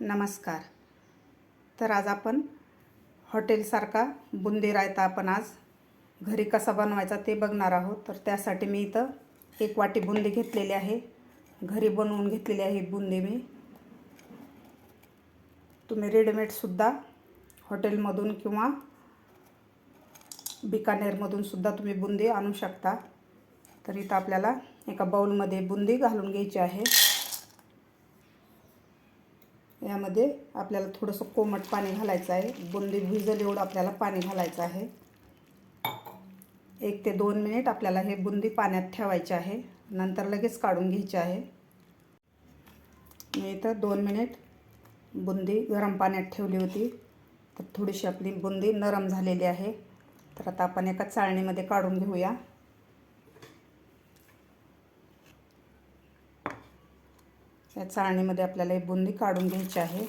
नमस्कार. तर आज आपण हॉटेलसारखा बुंदी रायता आपण आज घरी कसा बनवायचा ते बघणार आहोत. तर त्यासाठी मी इथं एक वाटी बुंदी घेतलेली आहे. घरी बनवून घेतलेली आहे बुंदी मी. तुम्ही रेडीमेडसुद्धा हॉटेलमधून किंवा बिकानेरमधून सुद्धा तुम्ही बुंदी आणू शकता. तर इथं आपल्याला एका बाउलमध्ये बुंदी घालून घ्यायची आहे. यामध्ये आपल्याला थोडंसं कोमट पाणी घालायचं आहे. बुंदी भिजल एवढं आपल्याला पाणी घालायचं आहे. एक ते दोन मिनिट आपल्याला हे बुंदी पाण्यात ठेवायचे आहे. नंतर लगेच काढून घ्यायचे आहे. मी इथं दोन मिनिट बुंदी गरम पाण्यात ठेवली होती. तर थोडीशी आपली बुंदी नरम झालेली आहे. तर आता आपण एका चाळणीमध्ये काढून घेऊया. या चाळणीमध्ये आपल्याला ही बुंदी काढून घ्यायची आहे.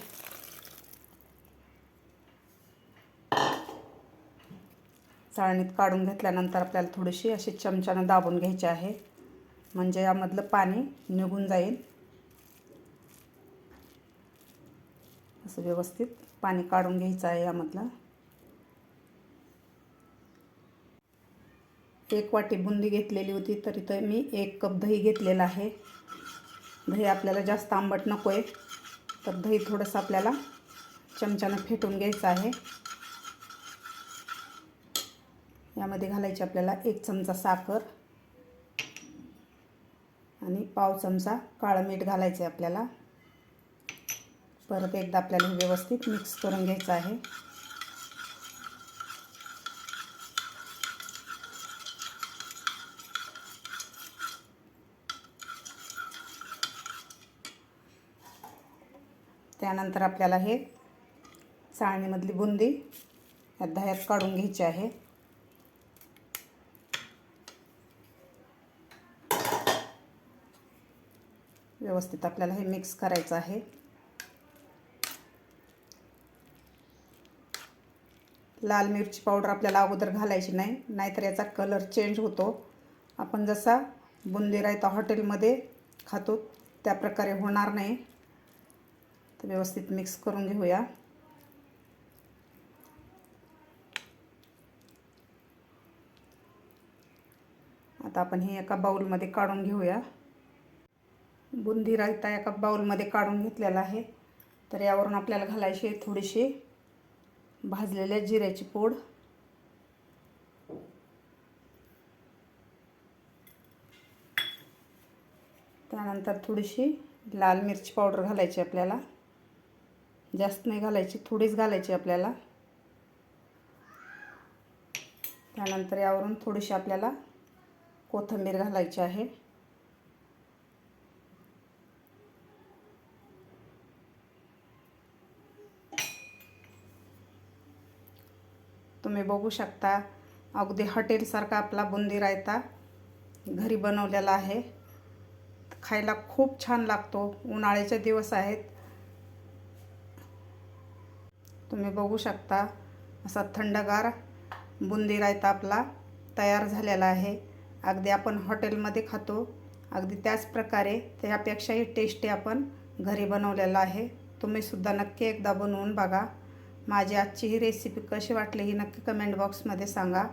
चाळणीत काढून घेतल्यानंतर आपल्याला थोडीशी अशी चमच्यानं दाबून घ्यायची आहे. म्हणजे यामधलं पाणी निघून जाईल. असं व्यवस्थित पाणी काढून घ्यायचं आहे यामधलं. एक वाटी बुंदी घेतलेली होती तर इथं मी एक कप दही घेतलेलं आहे. दही आपल्याला जास्त आंबट नको आहे तर दही थोडंसं आपल्याला चमच्यानं फेटून घ्यायचं आहे. यामध्ये घालायची आपल्याला एक चमचा साखर आणि पाव चमचा काळं मीठ घालायचं आहे आपल्याला. परत एकदा आपल्याला व्यवस्थित मिक्स करून घ्यायचं आहे. त्यानंतर आपल्याला हे चाळणीमधली बुंदी या दह्यात काढून घ्यायची आहे. व्यवस्थित आपल्याला हे मिक्स करायचं आहे. लाल मिरची पावडर आपल्याला अगोदर घालायची नाही नाहीतर याचा कलर चेंज होतो. आपण जसा बुंदी रायता हॉटेलमध्ये खातो त्या प्रकारे होणार नाही. तर व्यवस्थित मिक्स करून घेऊया. आता आपण हे एका बाउलमध्ये काढून घेऊया. बुंदी रायता एका बाउलमध्ये काढून घेतलेला आहे. तर यावरून आपल्याला घालायची थोडीशी भाजलेल्या जिऱ्याची पूड. त्यानंतर थोडीशी लाल मिरची पावडर घालायची आपल्याला. जास्त नाही घालायची थोडीच घालायची आपल्याला. त्यानंतर यावरून थोडीशी आपल्याला कोथिंबीर घालायची आहे. तुम्ही बघू शकता अगदी हॉटेलसारखा आपला बुंदी रायता घरी बनवलेला आहे. खायला खूप छान लागतो. उन्हाळ्याचे दिवस आहेत. तुम्ही बघू शकता असा थंडगार बुंदी रायता आपला तयार झालेला आहे. अगदी आपण हॉटेलमध्ये खातो अगदी त्याच प्रकारे त्यापेक्षाही टेस्टी आपण घरी बनवलेला आहे. तुम्हीसुद्धा नक्की एकदा बनवून बघा. माझी आजची ही रेसिपी कशी वाटली ही नक्की कमेंट बॉक्समध्ये सांगा.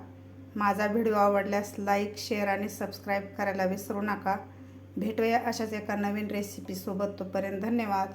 माझा व्हिडिओ आवडल्यास लाईक शेअर आणि सबस्क्राईब करायला विसरू नका. भेटूया अशाच एका नवीन रेसिपीसोबत तोपर्यंत धन्यवाद.